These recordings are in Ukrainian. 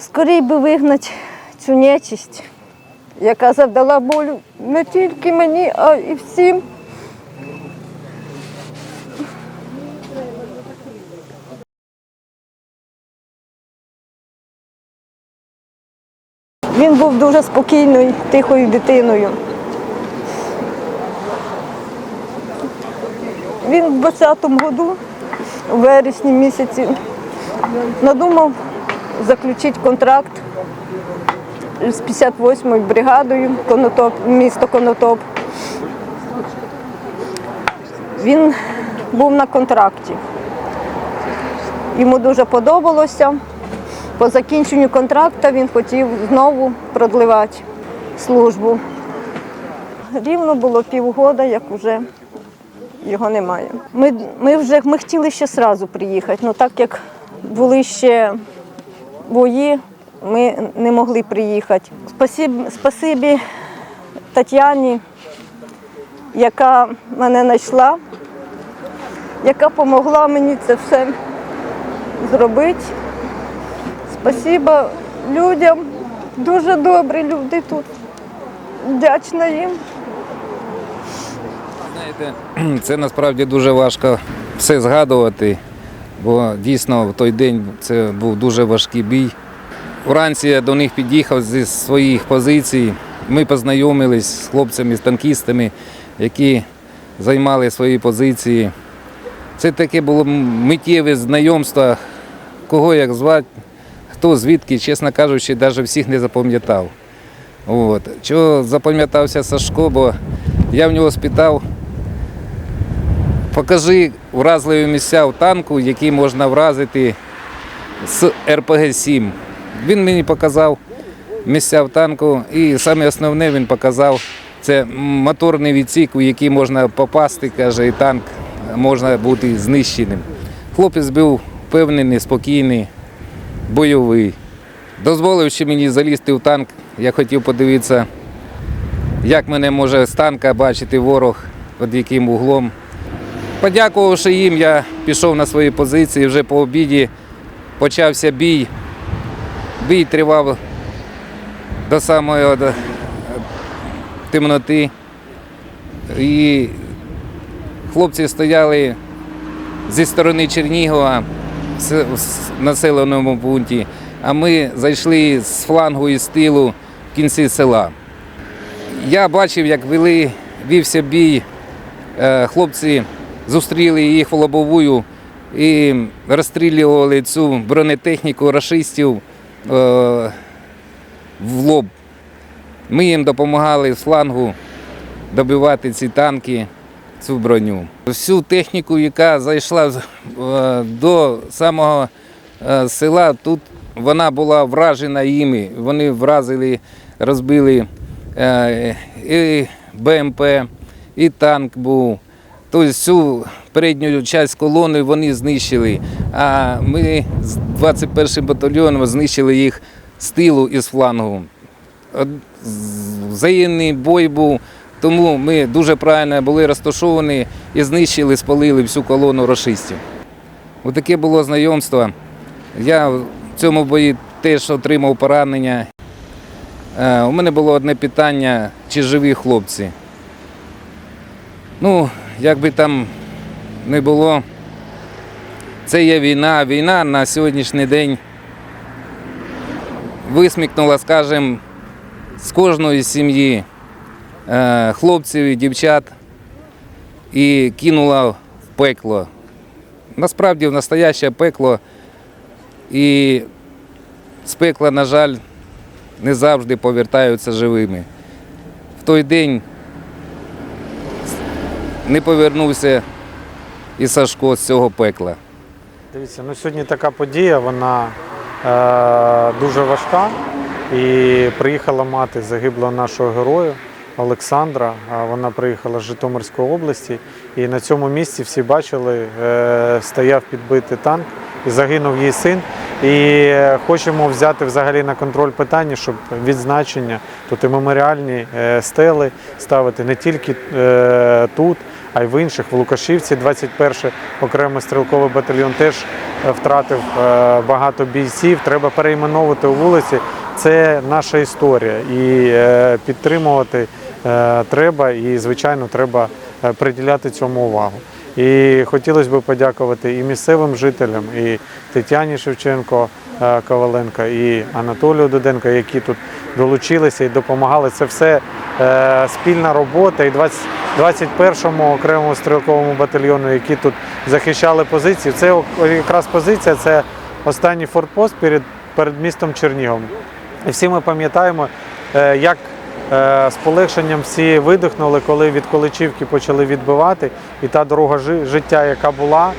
скорій би вигнати цю нечисть, яка завдала болю не тільки мені, а й всім. Він був дуже спокійною, тихою дитиною. Він в 20-му году, у вересні місяці, надумав заключити контракт з 58-ю бригадою Конотоп, місто Конотоп. Він був на контракті. Йому дуже подобалося. По закінченню контракту він хотів знову продливати службу. Рівно було півгода, як вже його немає. Ми, ми вже ми хотіли ще одразу приїхати, але так як були ще бої, ми не могли приїхати. Спасибі, спасибі Тетяні, яка мене знайшла, яка допомогла мені це все зробити. Спасибо людям, дуже добрі люди тут. Вдячна їм. Знаєте, це насправді дуже важко все згадувати, бо дійсно в той день це був дуже важкий бій. Вранці я до них під'їхав зі своїх позицій. Ми познайомились з хлопцями, з танкістами, які займали свої позиції. Це таке було миттєве знайомство, кого як звати, хто звідки, чесно кажучи, навіть всіх не запам'ятав. От. Чого запам'ятався Сашко, бо я в нього спитав, покажи вразливі місця в танку, які можна вразити з РПГ-7. Він мені показав місця в танку, і саме основне він показав це моторний відсік, у який можна попасти, каже, і танк можна бути знищеним. Хлопець був впевнений, спокійний, бойовий. Дозволивши мені залізти в танк, я хотів подивитися, як мене може з танка бачити ворог, під яким углом. Подякувавши їм, я пішов на свої позиції. Вже по обіді почався бій. Бій тривав до самої от, е, темноти. І хлопці стояли зі сторони Чернігова в населеному пункті, а ми зайшли з флангу і з тилу в кінці села. Я бачив, як вели, вівся бій. Е, Хлопці зустріли їх в лобовую і розстрілювали цю бронетехніку рашистів е, в лоб. Ми їм допомагали з флангу добивати ці танки, цю броню. Всю техніку, яка зайшла е, до самого е, села, тут вона була вражена їми. Вони вразили, розбили е, і БМП, і танк був. Тобто всю передню частину колони вони знищили. А ми з 21 батальйоном знищили їх з тилу і з флангу. Взаємний бой був, тому ми дуже правильно були розташовані і знищили, спалили всю колону рашистів. Отаке було знайомство. Я в цьому бої теж отримав поранення. Е, У мене було одне питання, чи живі хлопці. Ну, як би там не було, це є війна. Війна на сьогоднішній день висмікнула, скажімо, з кожної сім'ї е, хлопців і дівчат і кинула в пекло. Насправді в настояще пекло. І з пекла, на жаль, не завжди повертаються живими. В той день не повернувся і Сашко з цього пекла. Дивіться, ну сьогодні така подія, вона е, дуже важка. І приїхала мати загиблого нашого героя Олександра. Вона приїхала з Житомирської області. І на цьому місці всі бачили, е, стояв підбитий танк і загинув її син. І хочемо взяти взагалі на контроль питання, щоб відзначення, тут і меморіальні е, стели ставити не тільки е, тут, а й в інших. В Лукашівці 21-й окремий стрілковий батальйон теж е, втратив е, багато бійців. Треба перейменовувати вулиці. Це наша історія. І е, підтримувати треба, і, звичайно, треба приділяти цьому увагу. І хотілося б подякувати і місцевим жителям, і Тетяні Шевченко е, Коваленко, і Анатолію Дуденко, які тут долучилися і допомагали. Це все е, спільна робота. І 21-му окремому стрілковому батальйону, які тут захищали позиції. Це якраз позиція, це останній фортпост перед, перед містом Черніговом. І всі ми пам'ятаємо, е, як з полегшенням всі видихнули, коли від Количівки почали відбивати, і та дорога життя, яка була,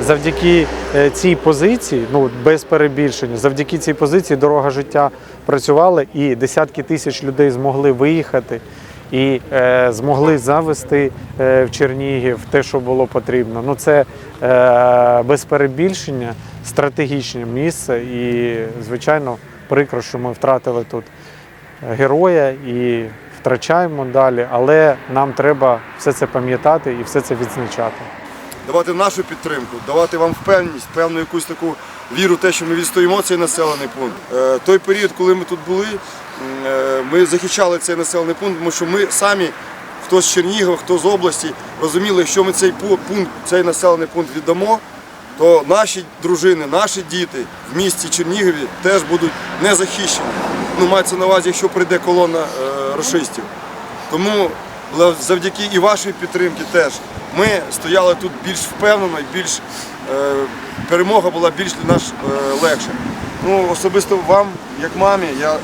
завдяки е, цій позиції, ну без перебільшення, завдяки цій позиції дорога життя працювала, і десятки тисяч людей змогли виїхати. І е, змогли завести е, в Чернігів те, що було потрібно. Ну це е, без перебільшення стратегічне місце, і звичайно прикро, що ми втратили тут героя і втрачаємо далі, але нам треба все це пам'ятати і все це відзначати. Давати нашу підтримку, давати вам впевненість, певну якусь таку віру, в те, що ми відстоїмо цей населений пункт. Е, Той період, коли ми тут були, е, ми захищали цей населений пункт, тому що ми самі, хто з Чернігова, хто з області, розуміли, якщо ми цей пу- пункт, цей населений пункт віддамо, то наші дружини, наші діти в місті Чернігові теж будуть не захищені. Ну, мається на увазі, якщо прийде колона е, рашистів. Тому завдяки і вашій підтримці теж ми стояли тут більш впевнено більш е, перемога була більш для нас е, легша. Ну, особисто вам, як мамі, я е,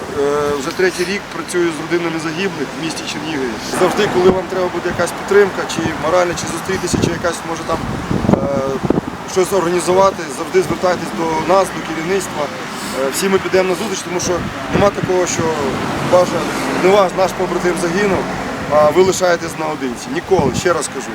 вже третій рік працюю з родинами загиблих в місті Чернігові. Завжди, коли вам треба буде якась підтримка, чи моральна, чи зустрітися, чи якась може там е, щось організувати, завжди звертайтесь до нас, до керівництва. Е, Всі ми підемо на зустріч, тому що нема такого, що ваша, не ваш наш побратим загинув, ви лишаєтесь наодинці. Ніколи, ще раз кажу.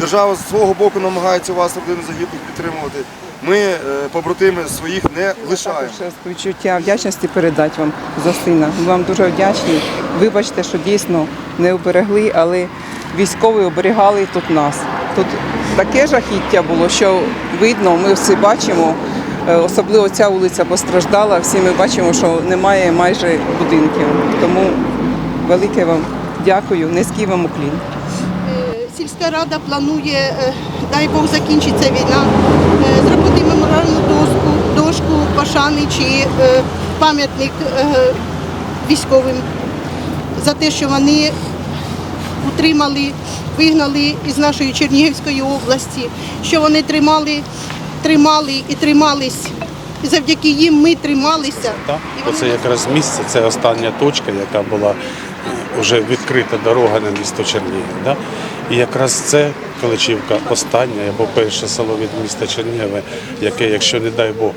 Держава з свого боку намагається вас, родини загиблих, підтримувати. Ми е, побратими своїх не лишаємо. Також співчуття вдячності передати вам за сина. Ми вам дуже вдячні. Вибачте, що дійсно не оберегли, але військові оберігали тут нас. Тут таке жахіття було, що видно, ми всі бачимо. е, Особливо ця вулиця постраждала. Всі ми бачимо, що немає майже будинків. Тому велике вам дякую, низький вам уклін. Е, Сільська рада планує, е, дай Бог закінчиться війна, е, зробити меморіальну дошку, дошку пошани чи пам'ятник військовим за те, що вони утримали, вигнали із нашої Чернігівської області, що вони тримали, тримали і тримались. І завдяки їм ми трималися. Так, Оце якраз місце, це остання точка, яка була вже відкрита дорога на місто Чернігів. Да? І якраз це Каличівка остання або перше село від міста Чернігова, яке, якщо не дай Бог,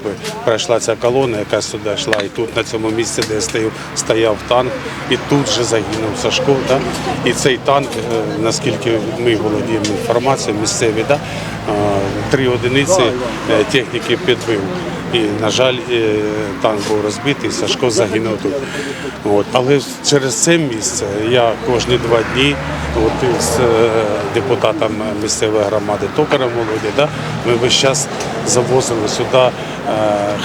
пройшла ця колона, яка сюди йшла, і тут на цьому місці, де стою, стояв танк, і тут же загинув Сашко. Да? І цей танк, е, наскільки ми володіємо інформацією, місцеві, да? три одиниці е, техніки підбив. І, на жаль, е, танк був розбитий, Сашко загинув тут. От. Але через це місце я кожні два дні от, з депутатом місцевої громади Токарем Володі, да, ми весь час завозили сюди е,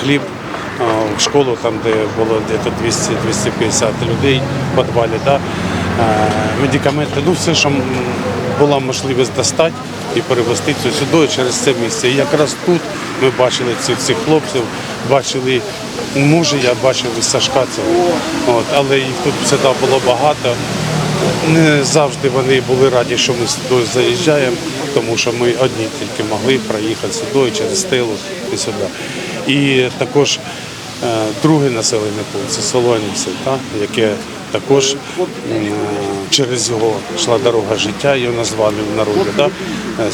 хліб е, в школу, там, де було десь 200-250 людей в підвалі, да, е, медикаменти, ну все, що була можливість достати і перевезти це сюди через це місце. І якраз тут ми бачили цих, цих хлопців, бачили, може я бачив і Сашка цього, от, але їх тут завжди було багато. Не завжди вони були раді, що ми сюди заїжджаємо, тому що ми одні тільки могли проїхати сюди через стелу і сюди. І також е, другий населений пункт це Солонівці, яке також через його йшла дорога життя, його назвали в народі. Да? Е,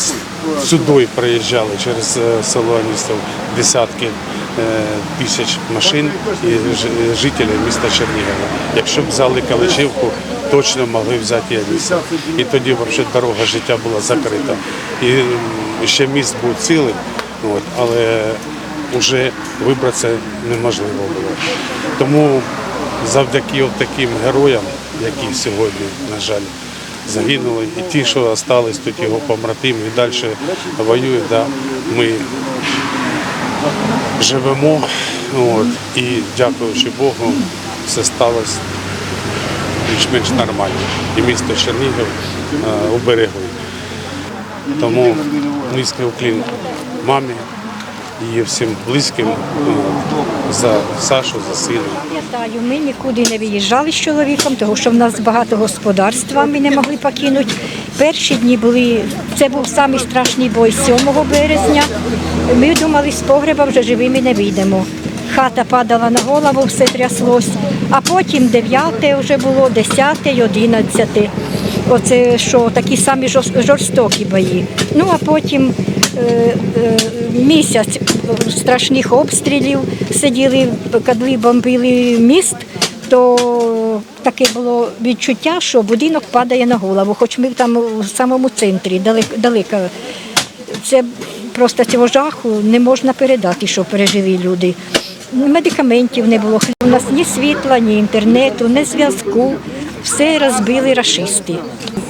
Сюди приїжджали через е, село Аністів десятки тисяч машин і жителів міста Чернігова. Якщо б взяли Каличівку, точно могли взяти і І тоді взагалі дорога життя була закрита. І ще міст був цілий, от, але вже вибратися неможливо було. Тому завдяки таким героям, які сьогодні, на жаль, загинули, і ті, що залишились тут його побратими, і далі воюють. Да, ми живемо. От, і дякуючи Богу, все сталося більш-менш нормально. І місто Чернігів е, уберегли. Тому низький уклін мамі, її всім близьким е, за Сашу, за сина. Пам'ятаю, ми нікуди не виїжджали з чоловіком, тому що в нас багато господарства, ми не могли покинути. Перші дні були, це був самий бой 7 березня. Ми думали, з погреба вже живими не вийдемо. Хата падала на голову, все тряслось. А потім 9 вже було, 10, 11. Оце що такі самі жорстокі бої. Ну а потім е, е, місяць страшних обстрілів сиділи, коли бомбили міст, то таке було відчуття, що будинок падає на голову, хоч ми там у самому центрі, далеко. Це просто цього жаху не можна передати, що пережили люди. Медикаментів не було. У нас ні світла, ні інтернету, ні зв'язку. Все розбили рашисти.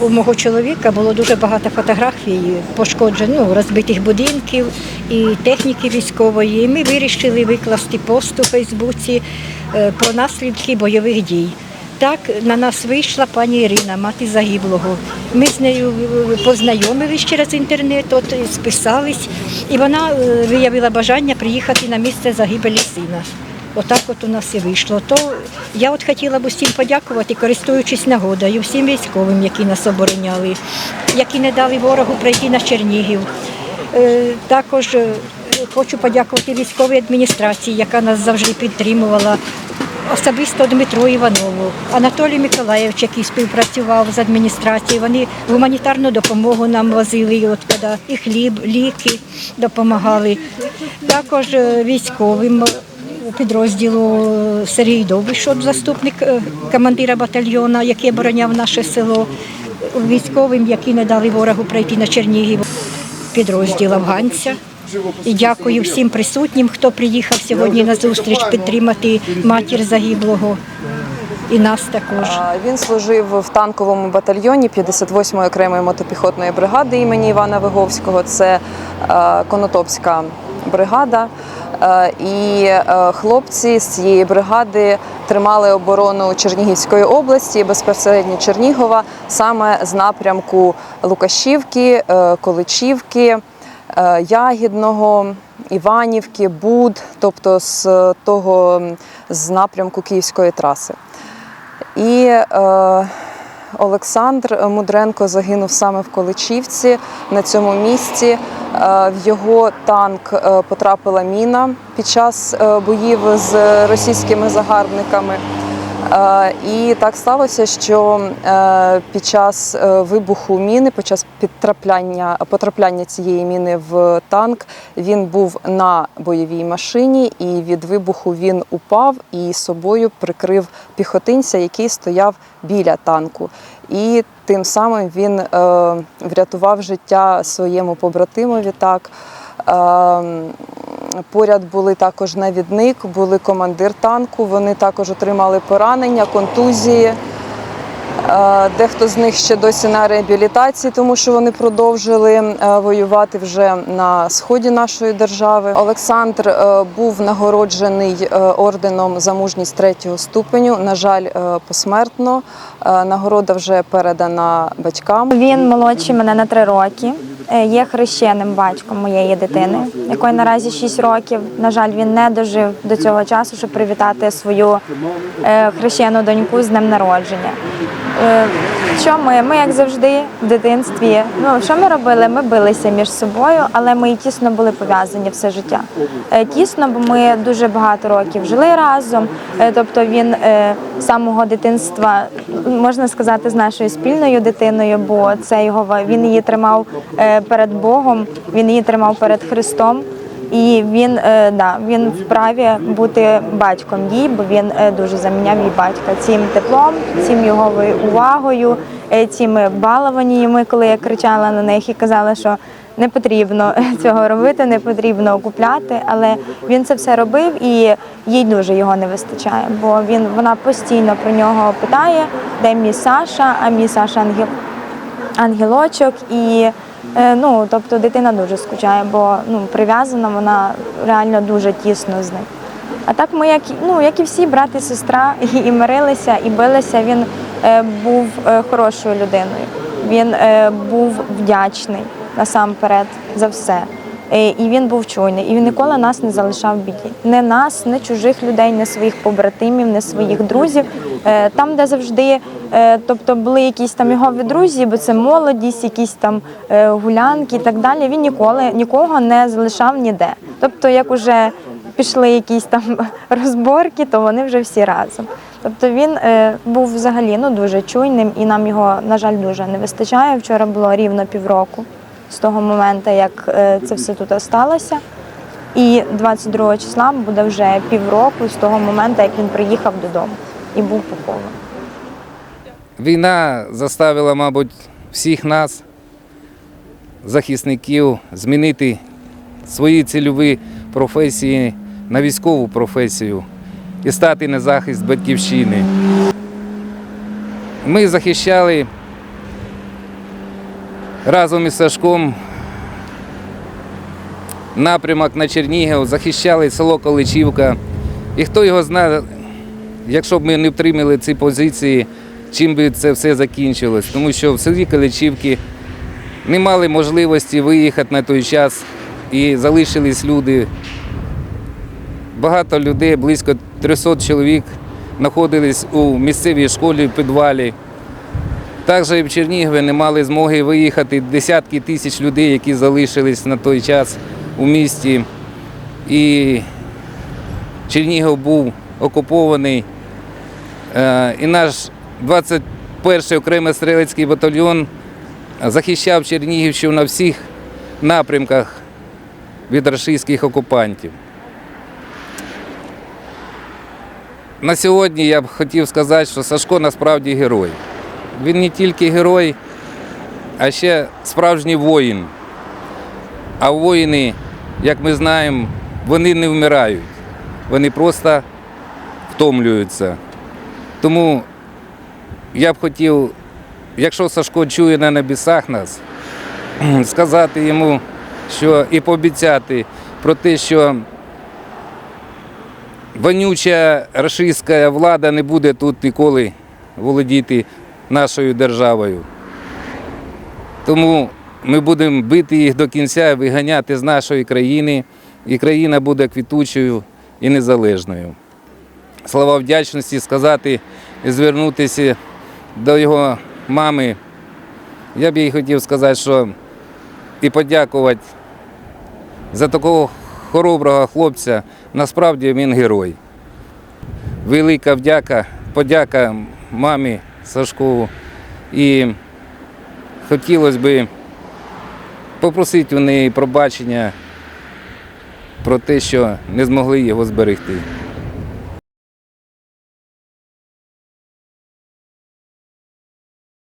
У мого чоловіка було дуже багато фотографій пошкоджених, ну, розбитих будинків і техніки військової. І ми вирішили викласти пост у Фейсбуці е, про наслідки бойових дій. Так на нас вийшла пані Ірина, мати загиблого. Ми з нею е, познайомились через інтернет, от і списались, і вона е, виявила бажання приїхати на місце загибелі сина. Отак от у нас і вийшло. То я от хотіла б усім подякувати, користуючись нагодою, всім військовим, які нас обороняли, які не дали ворогу прийти на Чернігів. Е, Також е, хочу подякувати військовій адміністрації, яка нас завжди підтримувала. Особисто Дмитру Іванову, Анатолій Миколаївич, який співпрацював з адміністрацією. Вони гуманітарну допомогу нам возили, от коли і хліб, ліки допомагали. Також е, військовим підрозділу Сергій Довбишот, заступник е, командира батальйону, який обороняв наше село, військовим, які не дали ворогу пройти на Чернігів, підрозділ афганця. І дякую всім присутнім, хто приїхав сьогодні на зустріч підтримати матір загиблого і нас також. Він служив в танковому батальйоні 58-ї окремої мотопіхотної бригади імені Івана Виговського. Це е, Конотопська бригада. Е, І е, хлопці з цієї бригади тримали оборону Чернігівської області, безпосередньо Чернігова, саме з напрямку Лукашівки, Количівки, Ягідного, Іванівки, Буд, тобто з того з напрямку Київської траси. І е, Олександр Мудренко загинув саме в Количівці на цьому місці. Е, в його танк е, потрапила міна під час е, боїв з російськими загарбниками. Е, І так сталося, що е, під час е, вибуху міни, під час підтрапляння потрапляння цієї міни в танк, він був на бойовій машині, і від вибуху він упав і собою прикрив піхотинця, який стояв біля танку. І тим самим він врятував життя своєму побратимові. Так. Е, Поряд були також навідник, були командир танку. Вони також отримали поранення, контузії. Е, Дехто з них ще досі на реабілітації, тому що вони продовжили е, воювати вже на сході нашої держави. Олександр е, був нагороджений орденом за мужність третього ступеню. На жаль, посмертно. Нагорода вже передана батькам. Він молодший мене на три роки. Е, Є хрещеним батьком моєї дитини, якої наразі 6 років. На жаль, він не дожив до цього часу, щоб привітати свою е, хрещену доньку з днем народження. Е, Що ми? Ми, як завжди, в дитинстві. Ну що ми робили? Ми билися між собою, але ми і тісно були пов'язані все життя. Е, Тісно, бо ми дуже багато років жили разом. Е, Тобто він з самого дитинства, можна сказати, з нашою спільною дитиною, бо це його він її тримав перед Богом, він її тримав перед Христом. І він е, да, він вправі бути батьком їй, бо він е, дуже заміняв їй батька цим теплом, цим його увагою, е, цими балованнями, коли я кричала на них і казала, що не потрібно цього робити, не потрібно купляти. Але він це все робив і їй дуже його не вистачає, бо він вона постійно про нього питає, де мій Саша, а мій Саша ангел ангелочок і е, ну, тобто дитина дуже скучає, бо ну, прив'язана вона реально дуже тісно з ним. А так ми, як, ну, як і всі брат і сестра, і, і мирилися, і билися. Він е, був е, хорошою людиною. Він е, був вдячний насамперед за все. Е, І він був чуйний, і він ніколи нас не залишав в біді. Не нас, не чужих людей, не своїх побратимів, не своїх друзів. Е, Там, де завжди, е, тобто були якісь там його друзі, бо це молодість, якісь там гулянки і так далі. Він ніколи нікого не залишав ніде. Тобто, як уже пішли якісь там розборки, то вони вже всі разом. Тобто він був взагалі ну, дуже чуйним, і нам його, на жаль, дуже не вистачає. Вчора було рівно півроку з того моменту, як е, це все тут сталося. І 22 числа буде вже півроку з того моменту, як він приїхав додому і був похований. Війна заставила, мабуть, всіх нас, захисників, змінити свої цільові професії на військову професію і стати на захист батьківщини. Ми захищали разом із Сашком напрямок на Чернігів, захищали село Количівка. І хто його знає, якщо б ми не втримали ці позиції, чим би це все закінчилось. Тому що в селі Каличівки не мали можливості виїхати на той час і залишились люди. Багато людей, близько 300 чоловік, знаходились у місцевій школі в підвалі. Також і в Чернігові не мали змоги виїхати десятки тисяч людей, які залишились на той час у місті. І Чернігів був окупований. Е, І наш 21-й окремий стрілецький батальйон захищав Чернігівщину на всіх напрямках від російських окупантів. На сьогодні я б хотів сказати, що Сашко насправді герой. Він не тільки герой, а ще справжній воїн. А воїни, як ми знаємо, вони не вмирають, вони просто втомлюються. Тому я б хотів, якщо Сашко чує на небесах нас, сказати йому, що і пообіцяти про те, що вонюча російська влада не буде тут ніколи володіти нашою державою. Тому ми будемо бити їх до кінця, виганяти з нашої країни, і країна буде квітучою і незалежною. Слова вдячності сказати і звернутися до його мами. Я б їй хотів сказати, що і подякувати за такого хороброго хлопця. Насправді він герой. Велика вдяка, подяка мамі Сашкову. І хотілося б попросити у неї пробачення про те, що не змогли його зберегти.